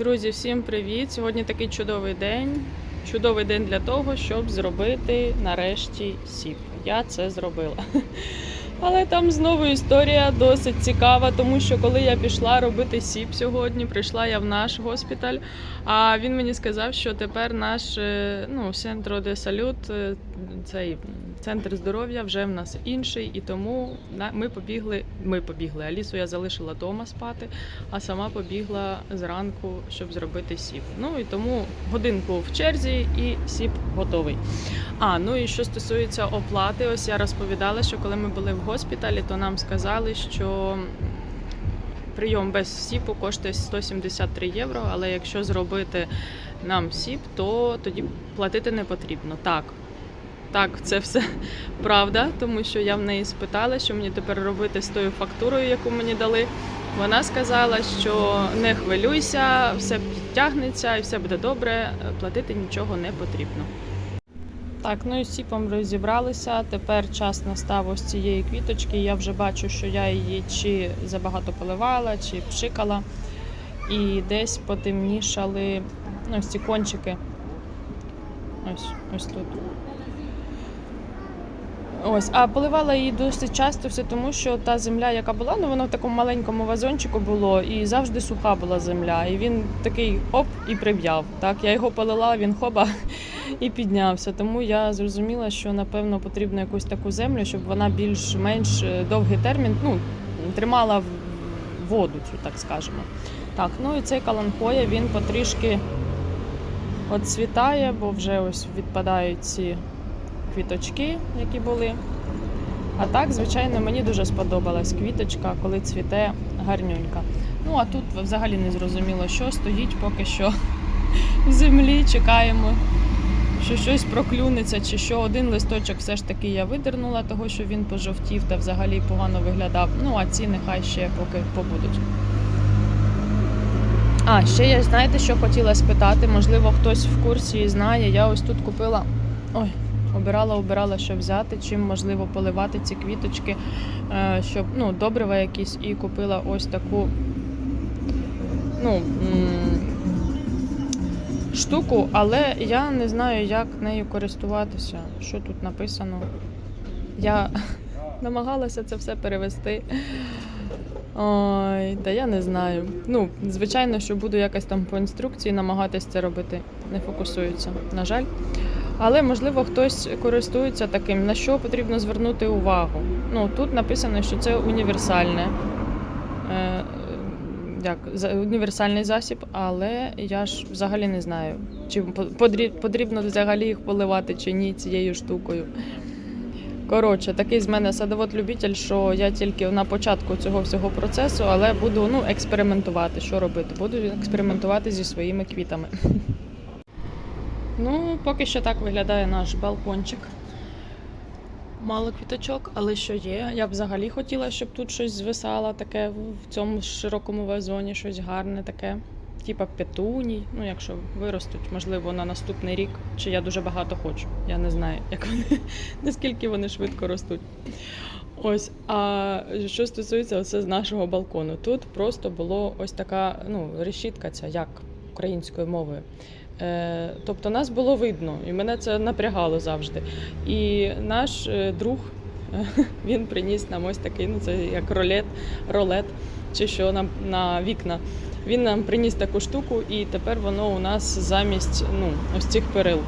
Друзі, всім привіт! Сьогодні такий чудовий день. Чудовий день для того, щоб зробити нарешті сіп. Я це зробила. Але там знову історія досить цікава, тому що коли я пішла робити сіп сьогодні, прийшла я в наш госпіталь. А він мені сказав, що тепер наш е, ну, центр де салют, цей центр здоров'я вже в нас інший, і тому ми побігли. Ми побігли. Алісу я залишила вдома спати, а сама побігла зранку, щоб зробити сіп. Ну і тому годинку в черзі і сіп готовий. А ну і що стосується оплати, ось я розповідала, що коли ми були в госпіталі, то нам сказали, що прийом без сіпу коштує 173 євро. Але якщо зробити нам сіп, то тоді платити не потрібно. Так. Так, це все правда, тому що я в неї спитала, що мені тепер робити з тою фактурою, яку мені дали. Вона сказала, що не хвилюйся, все підтягнеться і все буде добре, платити нічого не потрібно. Так, ну і з сіпом розібралися. Тепер час настав ось цієї квіточки. Я вже бачу, що я її чи забагато поливала, чи пшикала. І десь потемнішали ось ці кончики. Ось, ось тут. Ось, а поливала її досить часто, все тому що та земля, яка була, ну вона в такому маленькому вазончику було, і завжди суха була земля. І він такий оп і прив'яв. Так, я його полила, він хоба і піднявся. Тому я зрозуміла, що напевно потрібно якусь таку землю, щоб вона більш-менш е, довгий термін ну, тримала воду, цю, так скажемо. Так, ну і цей каланхоя він потрішки отцвітає, бо вже ось відпадають ці квіточки, які були. А так, звичайно, мені дуже сподобалась квіточка, коли цвіте гарнюнька. Ну а тут взагалі не зрозуміло, що стоїть поки що в землі. Чекаємо, що щось проклюнеться, чи що один листочок все ж таки я видернула, того що він пожовтів та взагалі погано виглядав. Ну а ці нехай ще поки побудуть. А, ще я знаєте, що хотіла спитати? Можливо, хтось в курсі і знає. Я ось тут купила. Ой, обирала, обирала, що взяти, чим можливо поливати ці квіточки, е, щоб ну, добрива якісь, і купила ось таку ну, штуку, але я не знаю, як нею користуватися. Що тут написано? Я намагалася це все перевести. Ой, та я не знаю. Ну, звичайно, що буду якось там по інструкції намагатись це робити. Не фокусується, на жаль. Але можливо хтось користується таким, на що потрібно звернути увагу. Ну тут написано, що це універсальне. Е, як, універсальний засіб, але я ж взагалі не знаю, чи потрібно взагалі їх поливати чи ні цією штукою. Коротше, такий з мене садовод-любитель, що я тільки на початку цього всього процесу, але буду ну, експериментувати, що робити. Буду експериментувати зі своїми квітами. Ну, поки що так виглядає наш балкончик. Мало квіточок, але що є. Я б взагалі хотіла, щоб тут щось звисало таке в цьому широкому вазоні, щось гарне таке. Типа петуній, ну якщо виростуть, можливо, на наступний рік, чи я дуже багато хочу. Я не знаю, як вони, наскільки вони швидко ростуть. Ось, а що стосується оце з нашого балкону, тут просто було ось така ну, решітка, ця як українською мовою. Е, тобто нас було видно, і мене це напрягало завжди. І наш е, друг він приніс нам ось такий, ну це як ролет, ролет чи що на, на вікна. Він нам приніс таку штуку, і тепер воно у нас замість ну, ось цих перил.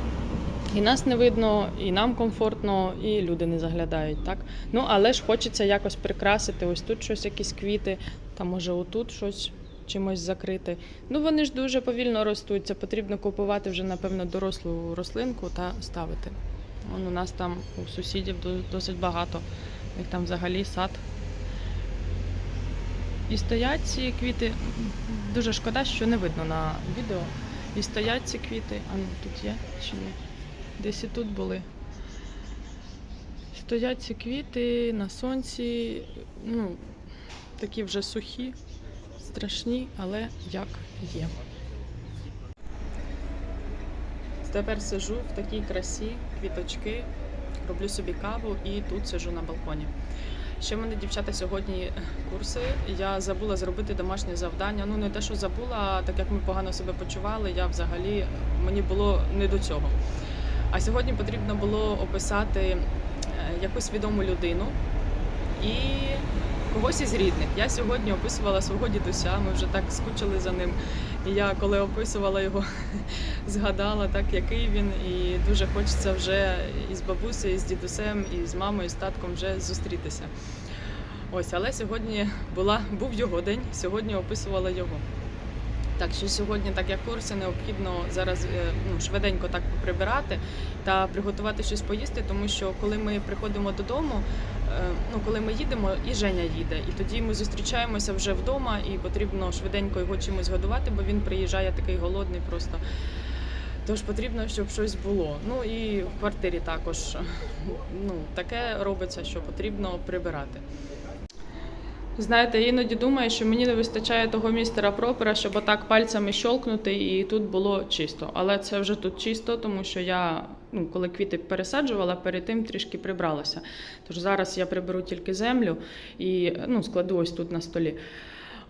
І нас не видно, і нам комфортно, і люди не заглядають. Так? Ну, але ж хочеться якось прикрасити. Ось тут щось, якісь квіти, там може отут щось чимось закрити. Ну вони ж дуже повільно ростуть. Це потрібно купувати вже, напевно, дорослу рослинку та ставити. Вон у нас там у сусідів досить багато. Як там взагалі сад. І стоять ці квіти. Дуже шкода, що не видно на відео. І стоять ці квіти. А ну тут є чи ні? Десь і тут були. Стоять ці квіти на сонці, ну, такі вже сухі, страшні, але як є. Тепер сижу в такій красі, квіточки, роблю собі каву і тут сижу на балконі. Ще в мене дівчата сьогодні курси. Я забула зробити домашнє завдання. Ну не те, що забула, так як ми погано себе почували, я взагалі мені було не до цього. А сьогодні потрібно було описати е, якусь відому людину і когось із рідних. Я сьогодні описувала свого дідуся. Ми вже так скучили за ним. І я коли описувала його, згадала так, який він, і дуже хочеться вже із бабусею, і з дідусем, і з мамою, і з татком вже зустрітися. Ось, але сьогодні була, був його день, сьогодні описувала його. Так що сьогодні, так як курси, необхідно зараз е, ну, швиденько так прибирати та приготувати щось поїсти, тому що коли ми приходимо додому, ну коли ми їдемо, і Женя їде, і тоді ми зустрічаємося вже вдома, і потрібно швиденько його чимось годувати, бо він приїжджає такий голодний просто. Тож потрібно, щоб щось було. Ну і в квартирі також ну, таке робиться, що потрібно прибирати. Знаєте, іноді думаю, що мені не вистачає того містера пропера, щоб отак пальцями щолкнути, і тут було чисто. Але це вже тут чисто, тому що я, ну, коли квіти пересаджувала, перед тим трішки прибралася. Тож зараз я приберу тільки землю і ну, складу ось тут на столі.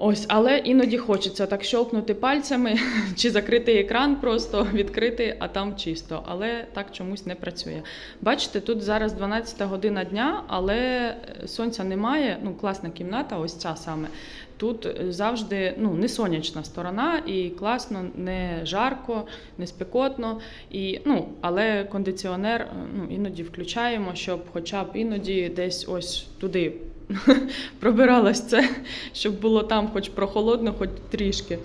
Ось, але іноді хочеться так щолкнути пальцями чи закрити екран, просто відкрити, а там чисто. Але так чомусь не працює. Бачите, тут зараз 12 година дня, але сонця немає. Ну, класна кімната, ось ця саме. Тут завжди ну, не сонячна сторона, і класно, не жарко, не спекотно. І, ну, але кондиціонер ну, іноді включаємо, щоб хоча б іноді десь ось туди пробиралась це, щоб було там хоч прохолодно, хоч трішки.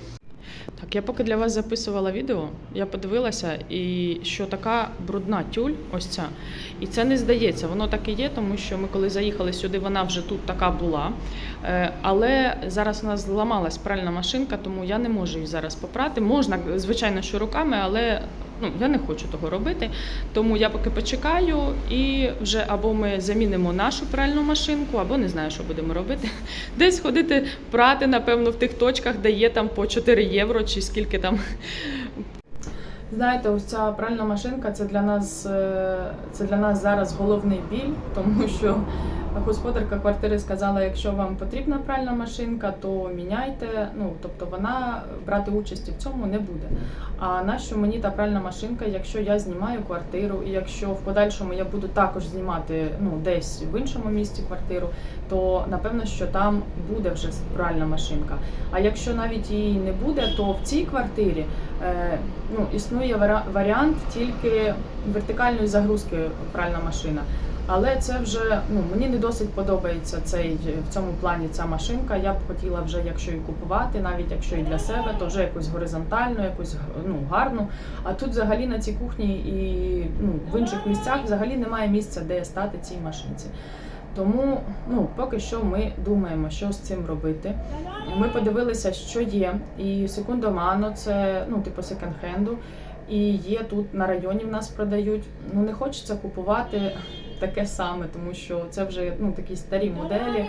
Так, я поки для вас записувала відео, я подивилася, і що така брудна тюль, ось ця. І це не здається, воно так і є, тому що ми коли заїхали сюди, вона вже тут така була. Е, Але зараз у нас зламалась пральна машинка, тому я не можу її зараз попрати. Можна, звичайно, що руками, але ну, я не хочу того робити. Тому я поки почекаю і вже або ми замінимо нашу пральну машинку, або не знаю, що будемо робити. Десь ходити прати, напевно, в тих точках, де є там по 4 євро чи скільки там. Знаєте, ось ця пральна машинка це для нас е, це для нас зараз головний біль, тому що господарка квартири сказала, якщо вам потрібна пральна машинка, то міняйте. Ну тобто вона брати участі в цьому не буде. А нащо мені та пральна машинка, якщо я знімаю квартиру, і якщо в подальшому я буду також знімати ну десь в іншому місті квартиру, то напевно, що там буде вже пральна машинка. А якщо навіть її не буде, то в цій квартирі е, ну, існує варіант тільки вертикальної загрузки пральна машина. Але це вже ну мені не досить подобається цей в цьому плані ця машинка. Я б хотіла вже, якщо і купувати, навіть якщо і для себе, то вже якусь горизонтальну, якусь ну гарну. А тут взагалі на цій кухні і ну в інших місцях взагалі немає місця, де стати цій машинці. Тому ну поки що ми думаємо, що з цим робити. Ми подивилися, що є, і секундомано це ну типу секонд-хенду. І є тут на районі в нас продають. Ну не хочеться купувати таке саме, тому що це вже ну такі старі моделі.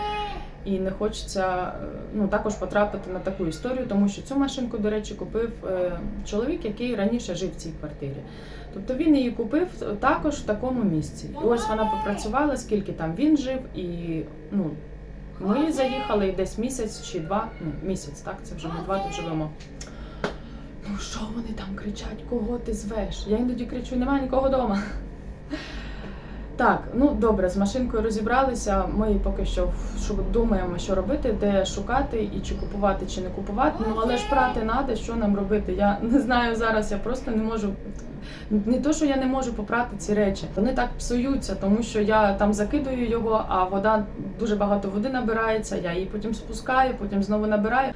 І не хочеться е, ну також потрапити на таку історію, тому що цю машинку, до речі, купив е, чоловік, який раніше жив в цій квартирі. Тобто він її купив також в такому місці. І ось вона попрацювала, скільки там він жив, і ну ми заїхали і десь місяць чи два. Ну місяць, так це вже ми два тут живемо. Ну що вони там кричать? Кого ти звеш? Я іноді кричу, немає нікого вдома. Так, ну добре, з машинкою розібралися. Ми поки що думаємо, що робити, де шукати і чи купувати, чи не купувати. Ну але ж прати треба, що нам робити. Я не знаю зараз, я просто не можу. Не то, що я не можу попрати ці речі, вони так псуються, тому що я там закидую його, а вода дуже багато води набирається. Я її потім спускаю, потім знову набираю.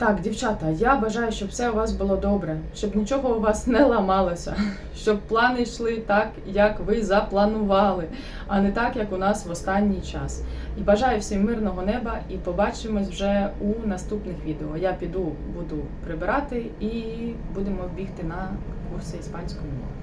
Так, дівчата, я бажаю, щоб все у вас було добре, щоб нічого у вас не ламалося, щоб плани йшли так, як ви запланували, а не так, як у нас в останній час. І бажаю всім мирного неба і побачимось вже у наступних відео. Я піду, буду прибирати і будемо бігти на курси іспанської мови.